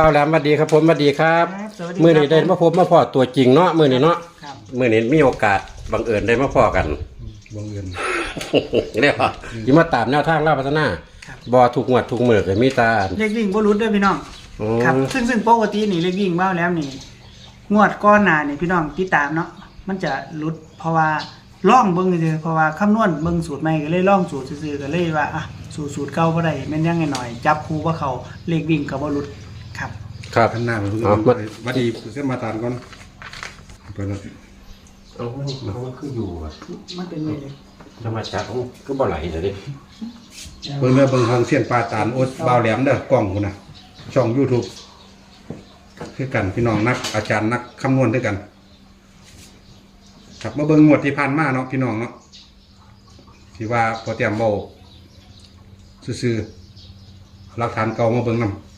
เป้าแหลมสวัสดีครับผมสวัสดีครับครับสวัสดีครับ มื่อนี้ได้มาพบมาพอตัวจริงเนาะมื่อนี้เนาะครับมื่อนี้มีโอกาสบังเอิญได้มาพอกัน บังเอิญเรียกว่าที่มาตามแนวทางเล่าพัฒนาครับ บอถูกงวดถูกมือกับมีตาเลขวิ่งบ่รุดเด้วยพี่น้องอืมครับ ซึ่งซึ่งปกตินี่เลขวิ่งเบ้าแล้วนี่งวดก้อนหน้านี่พี่น้องติดตามเนาะมันจะรุดเพราะว่าล่องเบิ่งซื่อๆเพราะว่าคำนวณเบิ่งสูตรใหม่ก็เลยล่องสูตรซื่อๆก็เลยว่าอะสูตรสูตรเก่าบ่ได้แม่นยังไงหน่อยจับคู่ว่าเขาเลขวิ่งก็บ่รุด ครับครับท่านหน้ามันเพิ่งอ๋อมันวัดดีเส้นมาตานก่อนเปิดแล้วเอามันมันคืออยู่อะมันเป็นไงเลยธรรมชาติของก็บ่ไหลเลยดิเบิ่งเด้อเบิ่งทางเส้นปลาตานโอ๊ตบ่าวแหลมเด้อกล้องคุณนะช่อง YouTube คือกันพี่น้องนัก อาจารย์นักคำนวณด้วยกัน ครับมาเบิ่งงวดที่ผ่านมาเนาะพี่น้องเนาะที่ว่าพอเตรียมเบาซื่อๆหลักฐานเก่ามาเบิ่งนำ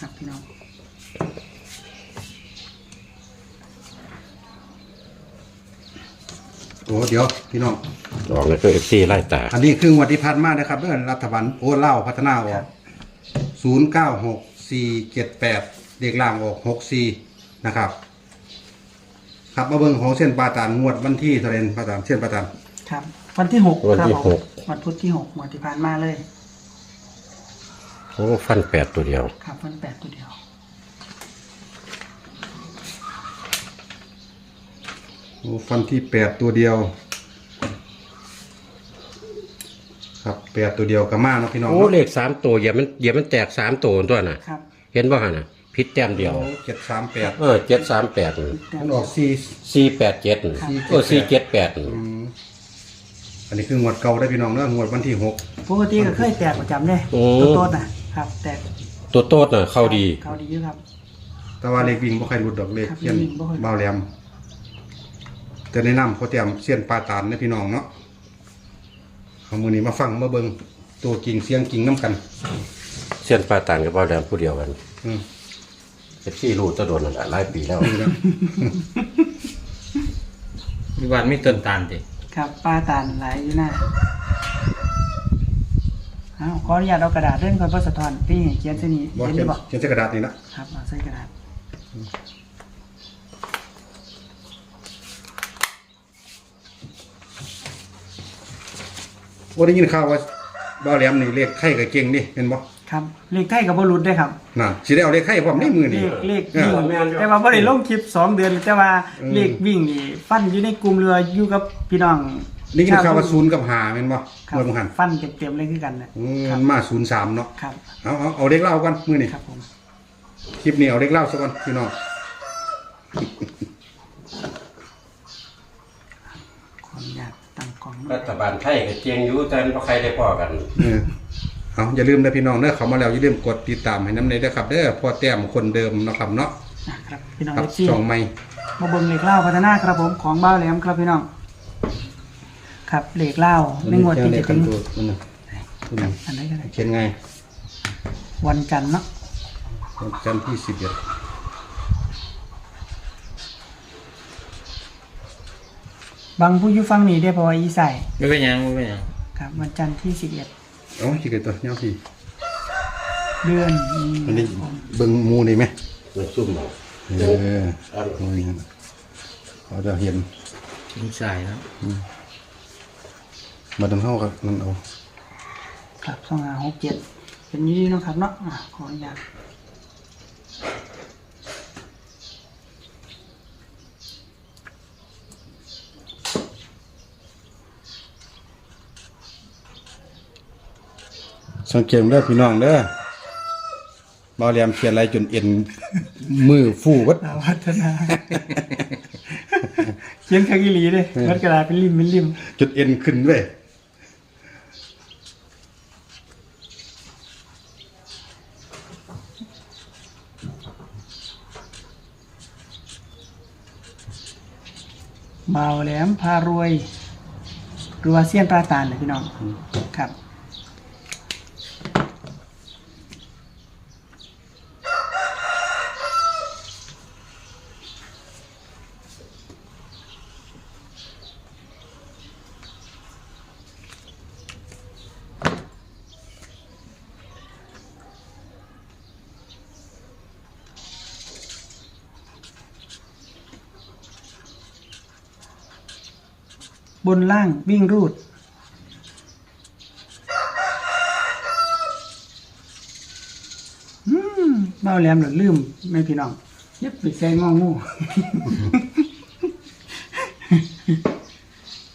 ครับพี่น้อง โอ้ เดี๋ยวพี่น้อง ออกเลยคือเอฟซีไล่ตาอันนี้คืองวดที่ผ่านมานะครับเด้อรัฐบาลโอ้เล่าวพัฒนาออกศูนย์เก้าหกสี่เจ็ดแปดเด็กล่างออกหกสี่นะครับ ครับมาเบิ่งของเส้นปลาตานงวดวันที่เทเรนปลาตานเส้นปลาตานครับ วันที่หกวันครับที่ผมหกวันพุธที่หกงวดที่ผ่านมาเลย โอ้ฟันแปดตัวเดียว ครับวันแปดตัวเดียว โอ้ฟันที่แปดตัวเดียว ครับแปดตัวเดียวกับมาเนาะพี่น้องโอ้เลขสามตัวเหยียบมันเหยียบมันแตกสามตัวตัวน่ะ ครับ เห็นบ่ฮะน่ะพิษแต้มเดียว เจ็ดสามแปดเออเจ็ดสามแปดมันออกสี่ สี่แปดเจ็ดเออสี่เจ็ดแปดอืมอันนี้คืองวดเก่าได้พี่น้องเนาะงวดวันที่หกปกติก็เคยแตกประจำเลยโอ้ตัวโต้นนะครับ แตกตัวโต๊ดน่ะ เข้าดี เขาดีอยู่ครับ แต่ว่าเลขวิ่งบ่ใครหลุดดอกเลขครับเส้นเลขวิ่งบ่ค่อยหลุดเบาแหลม แต่แนะนำเขาเตรียมเส้นปลาตานนะพี่น้องเนาะเอามือนี้มาฟังมาเบิ่งตัวกิ่งเสียงกิ่งน้ำกัน เส้นปลาต่างกับปลาแดงผู้เดียวกันอืมเอฟซีรู้ตะโดนนั่นแหละหลายปีแล้ว นี่นะมีวันไม่ต้นตาลดิครับปลาตานหลายอยู่หน้าอ้าวขออนุญาตเอากระดาษเล่นก่อนเพราะสะท้อนพี่เขียนเส้นนี้บอเขียนเขียได้นบอกเขียนใส่กระดาษนี่นะครับเอาใส่กระดาษ โอ้ได้ยินข่าวว่าเบาแหลมนี่เลขไข่กับเก่งนี่เห็นบ่ครับเลขไทยกับบอลุดได้ครับน่ะสิได้เอาเลขไข่พร้อมในมือเลนี่ ขเลขเอวิ่งอแต่ว่าบ่ได้ลงคลิปสองเดือนแต่ว่าอืม เลขวิ่งนี่ฟันอยู่ในกลุ่มเรืออยู่กับพี่น้องได้ยินข่าวว่าศูนย์กับหาแม่นบ่ครับเมื่อบ่หันฟันเต็มๆเลยคือกันนะอืครัมบมาศูนย์สามเนาะครับเอาเอาเอาเลขเล่ากันมือนี่ครับผมคลิปนี้เอาเลขเล่าซะก่อนพี่น้องขออนุญาต ตั้งกล้องหน่อรัยฐบาลไทยก็เจียงอยู่แต่บ่ใครได้พอกัน เออเอาอย่าลืมนะพี่น้องเด้อเขามาแล้วอย่าลืมกดติดตามให้น้ำในเด้อครับเด้อพ่อแต้มคนเดิมเนาะครับเนาะนะครับพี่น้องครับเอฟซีช่องใหม่มาเบิ่งเหล็กเหล้าพัฒนาครับผมของบ้าวแหลมครับพี่น้องครับเหล็กเหล้าในงวดที่จะถึงตัวมันน่ะตัวนี้อันไหนก็ได้เขียนไงวันจันทร์เนาะวันจันทร์ที่สิบเอ็ด บางผู้อยู่ฟังนี่ได้เพราะว่าอีใส่ไม่เป็นหยังไม่เป็นหยังครับ วันจันทร์ที่สิบเอ็ดเอ๋อจีเกิดตัวเนี้ยพี่เดือนอันนี้เบิ่งหมูนี่ไหมมันซุ่มเอาเออโอ้ยเขาจะเห็นกินสายแล้วมาดันเข้ากับนั่นเอา ครับสองห้าหกเจ็ดเป็นอยี่ดีเนาะครับเนาะอะขออนุญาต สังเกตเด้อพี่น้องเด้อบ่าวเหลี่ยมเขียนอะไรจนเอ็นมือฟูวัดลาวัฒนา เขียนคากิลีเลยวัดกระดาษเป็นริมเป็นริมจนเอ็นขึ้นเว้ยเบาแหลมพารวยหรือว่าเซียนปลาตาลเลยพี่น้อง ครับ บนล่างวิ่งรูด อืมเบ้าแหลมหรือลืมไม่พี่น้องเย็บไปใส่งองู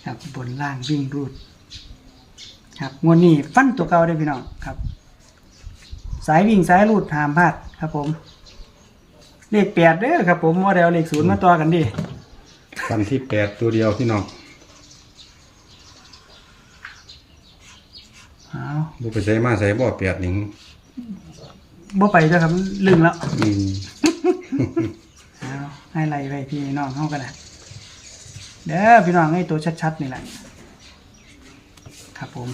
ครับบนล่างวิ่งรูด ครับงวดนี้ฟันตัวเก่าได้อพี่น้องครับ สายวิ่งสายรูดหามพลาดครับผม เลขแปดเด้อครับผมว่าเดี๋ยวเลขศูนย์มาต่อกันดิ ฟันที่แปดตัวเดียวพี่น้อง เอา บุไปใส่มาใส่บ่อแปดหนิงบ่ไปจ้ะครับลืมแล้วอืมเอาให้ไล่ไปพี่น้องเข้ากันนะเด้อพี่น้องให้ตัวชัดๆนี่แหละครับผม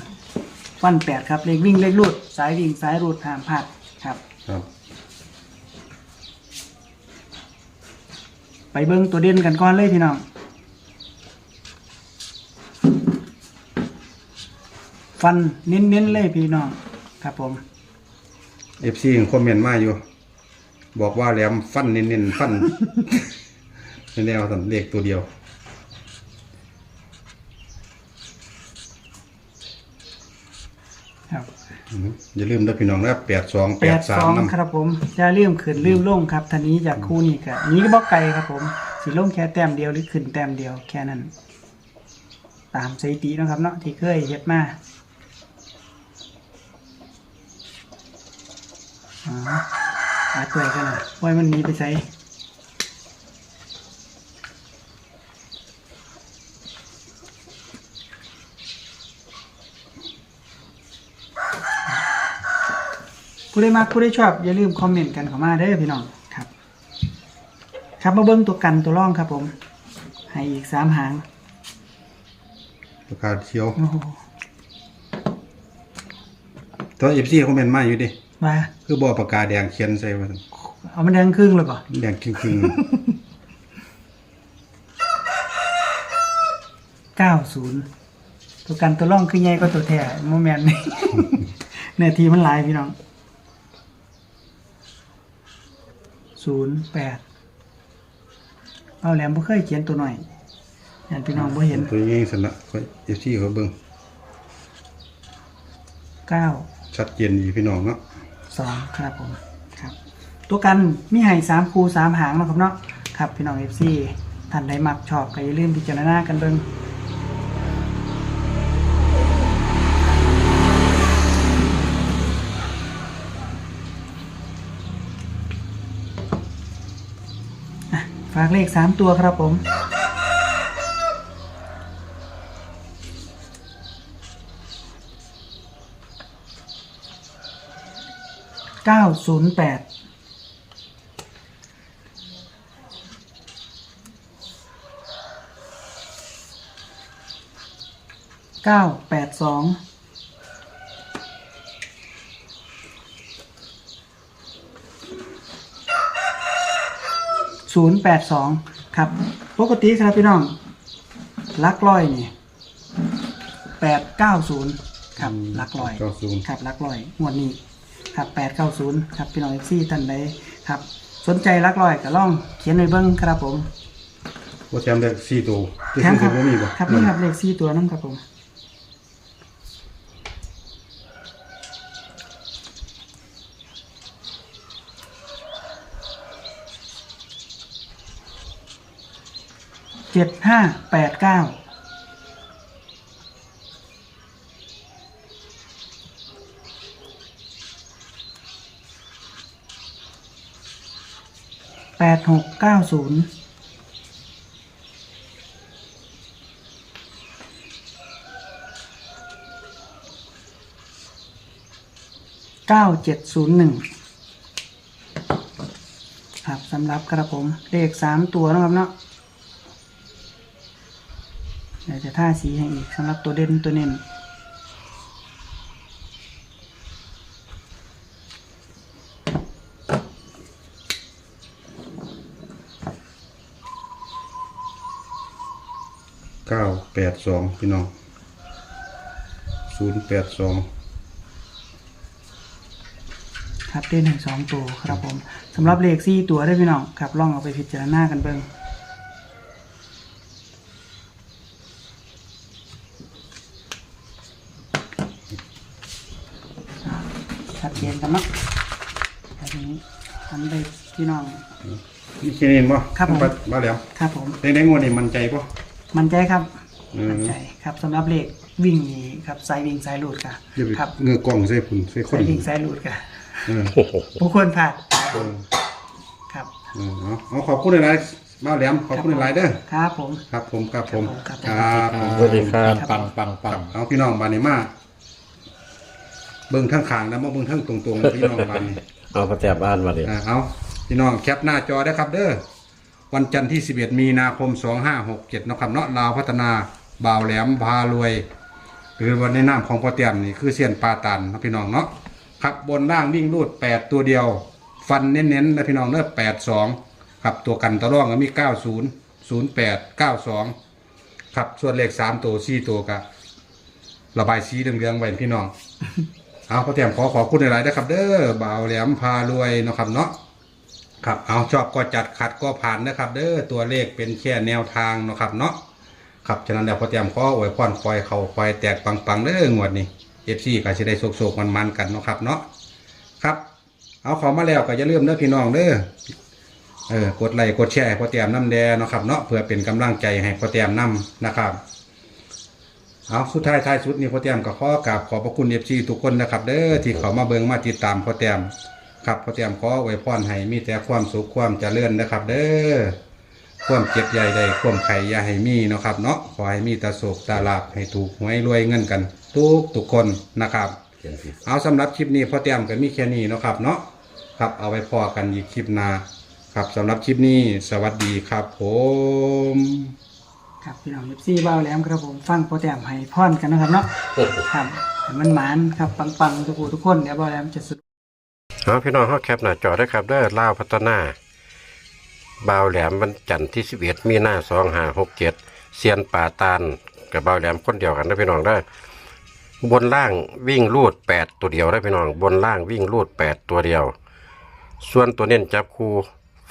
ฟันแปดครับเลขวิ่งเลขรูดสายวิ่งสายรูดหามพลาดครับ ครับ ไปเบิ้งตัวเด่นกันก่อนเลยพี่น้อง ฟันเน้นๆเลยพี่น้องครับผม เอฟซีคอมเมนต์มาอยู่ บอกว่าแหลมฟันเน้นๆฟันในแนวสันเลขตัวเดียว ครับอืมอย่าลืมนะพี่น้องนะแปดสองแปแปดดสาสมองน้ำครับผมจะเลื่อมขึ้นลืมลงครับทันนี้จากคู่นี้ก็นี้ก็บอกไกลครับผมสีลงแค่แต้มเดียวหรือขึ้นแต้มเดียวแค่นั้น ตามสถิติเนาะครับเนาะที่เคยเฮ็ดมา อ๋ออาตัวกันนะไว้มันหนีไปใส่ผู้ใดมักผู้ใดชอบ อย่าลืมคอมเมนต์กันเข้ามาเด้อพี่น้องครับ ครับมาเบิ้งตัวกันตัวร่องครับผม ให้อีกสามหางราคาเชียวโอ้โหตัวเอฟซีคอมเมนต์มาอยู่ดิ มาคือบ่อปากกาแดงเขียนใส่ว่าซั่นเอามันแดงครึ่งเลยก่อนแดงครึ่งเก้าศูนย์ตัวกันตัวร่องคือใหญ่ก็ตัวแท้โมเมนต์นี่เนื้อทีมันหลายพี่น้องศูนย์แปดเอาแหลมบ่เคยเขียนตัวหน่อยยันพี่น้องบ่เห็นตัวนี้สนะเอฟซีเขาเบิ่งเก้าชัดเจนดีพี่น้องเนาะ สองครับผมครับ ตัวกันมีให้สามคูสามหางนาะครับเนาะครับพี่น้องเอฟซีท่านใดมักชอบก็อย่าลืมพิจารณากันเบิ่งฝากเลขสามตัวครับผม ก้าศูนย์แปดเก้าแปดสองศูนย์แปดสองครับ ปกติครับพี่น้องลักร้อยนี่แปดเก้าศูนย์ครับลักร้อยเก้าศูนย์ ครับลักร้อยงวดนี้ ครับแปดเก้าศูนย์ครับพี่น้องเอฟซีท่านใดครับ สนใจลักร้อยก็ล่องเขียนในเบิ้งครับผมว่าแชมป์ได้สี่ตัวที่แถมคซื้รัอบบ่มีบ่ครับนี่ครับเลขสี่ตัวนั่นครับผมเจ็ดห้าแปดเก้า แปดหกเก้าศูนย์เก้าเจ็ดศูนย์หนึ่งครับสำหรับกระผมเลขสามตัวนะครับเนาะเดี๋ยวจะท่าสีให้อีกสำหรับตัวเด่นตัวเน้น ดสองพี่น้องศูนย์แปดสองครับเต้หนึ่งสองตัวครับผมสำหรับเลขสี่ตัวได้พี่น้องครับลองเอาไปพิจารณากันเบิ้งชัดเจนกันเนาะแบบนี้ทำไปพี่น้อง นี่คือเห็องบ่ครับผม มาแล้วครับผม ได้ไงวดนี่มันใจป่ะ มันใจครับ มมันใจครับสำหรับเลขวิ่งนี่ครับสายวิ่งสายหลุดค่ะอย่าไปครับเงือกล่องใส่ฝุ่นใส่คสานยวิ่งสายหลุดค่ะเออโอ้โหผู้ควรผ่านเออครับเออเอาเอาขอบคุณหลายๆมาแหลมขอบคุณหลายๆเด้อครับผม ครับผมครับผมครับครับผม สวัสดีครับ ปังปังปัง เอาพี่น้องบานนี้มาเบิ่งทั้งขางนะมาเบิ่งทั้งตรงๆพี่น้องบานนี้ เอาประแจบอ่านมาดิอ่าเอาพี่น้องแคปหน้าจอได้ครับเด้อวันจันทร์ที่ 11 มีนาคม 2567นะครับเนาะลาวพัฒนา บ่าวแหลมพารวย หรือวันในนามของพ่อเตียมนี่คือเสียนปาตันนะพี่น้องเนาะครับบนล่างวิ่งรูด 8 ตัวเดียว ฟันเน้นๆนะพี่น้องเน้อ82ครับตัวกันตัวร่องก็มี 90 08 92 ครับส่วนเลข3ตัว4ตัวก็ระบายสีเหลืองๆไว้พี่น้อง เอาพ่อเตียมขอขอบคุณหลายๆนะครับ เด้อบ่าวแหลมพารวยเนาะครับเนาะครับเอาชอบก็จัดขัดก็ผ่านนะครับ เด้อตัวเลขเป็นแค่แนวทางเนาะครับเนาะ ครับฉะนั้นแล้วพอเตรียมข้ออวยพรคอยเขาคอยแตกปังๆเด้องวดนี้เอฟซีก็จะได้โศกๆมันๆกันเนาะครับเนาะครับ เอาของมาแล้วก็อย่าลืมเด้อพี่น้องเด้อเออกดไลค์กดแชร์พอเตรียมน้ำแดงเนาะครับเนาะเพื่อเป็นกำลังใจให้พอเตรียมน้ำนะครับเอาสุดท้ายท้ายสุดนี่พอเตรียมก็ขอกราบขอบพระคุณเอฟซีทุกคนนะครับ เด้อที่เขามาเบิ่งมาติดตามพอเตรียมครับพอเตรียมขออวยพรให้มีแต่ความสุขความเจริญนะครับ เด้อ ความเจ็บใหญ่ใดความไข่อยาให้มีเนาะครับเนาะขอให้มีตาโศกตาลาบให้ถูกหวยรวยเงินกัน ทุกทุกคนนะครับ เอาสำหรับคลิปนี้พอเตรียมกันมีแค่นี้เนาะครับเนาะครับเอาไว้พอกันอีกคลิปหน้าครับสำหรับคลิปนี้สวัสดีครับผมครับพี่น้องเอฟซีบ้าแหลมครับผมฟังโปรแกรมให้พรกันนะครับเนาะครับให้มันหมานครับปังๆทุกผู้ทุกคนเดี๋ยวบ้าแหลมจะสุดเอาพี่น้องเขาแคปหน้าจอได้ครับเด้อลาวพัฒนา บ่าวแหลมวันจันทร์ที่11มีนา2567เซียนป่าตานกับบ่าวแหลมคนเดียวกันนะพี่น้องได้บนล่างวิ่งลูด 8 ตัวเดียวได้พี่น้อง บนล่างวิ่งลูด 8 ตัวเดียว ส่วนตัวเน้นจับคู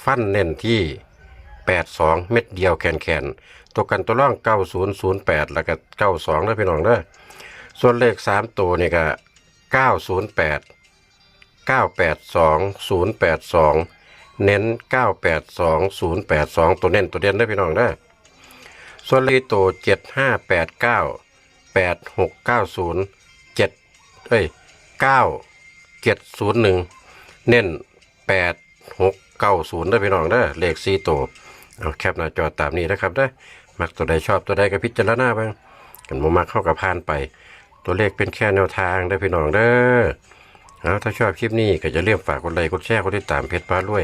ฟันเน้นที่ 82 เม็ดเดียวแขนแขนตัวกันตัวร่อง 9008 แล้วก็ 92ได้พี่น้องเด้ส่วนเลข 3 ตัวนี่ก็908 982 082 เน้น 982 082 ตัวเน้นตัวเด่นได้พี่น้องได้ส่วนเลขตัว7589 8690 7เอ้ย9701 เน้น 8690ได้พี่น้องได้เลข4ตัวเอาแคปหน้าจอตามนี้นะครับได้มักตัวใดชอบตัวใดก็พิจารณาไปกันบ่มักเข้ากับพานไป ตัวเลขเป็นแค่แนวทางได้พี่น้องเด้อเอาถ้าชอบคลิปนี้ก็จะเรียมฝากกดไลค์กดแชร์กดติดตามเพจป้าด้วย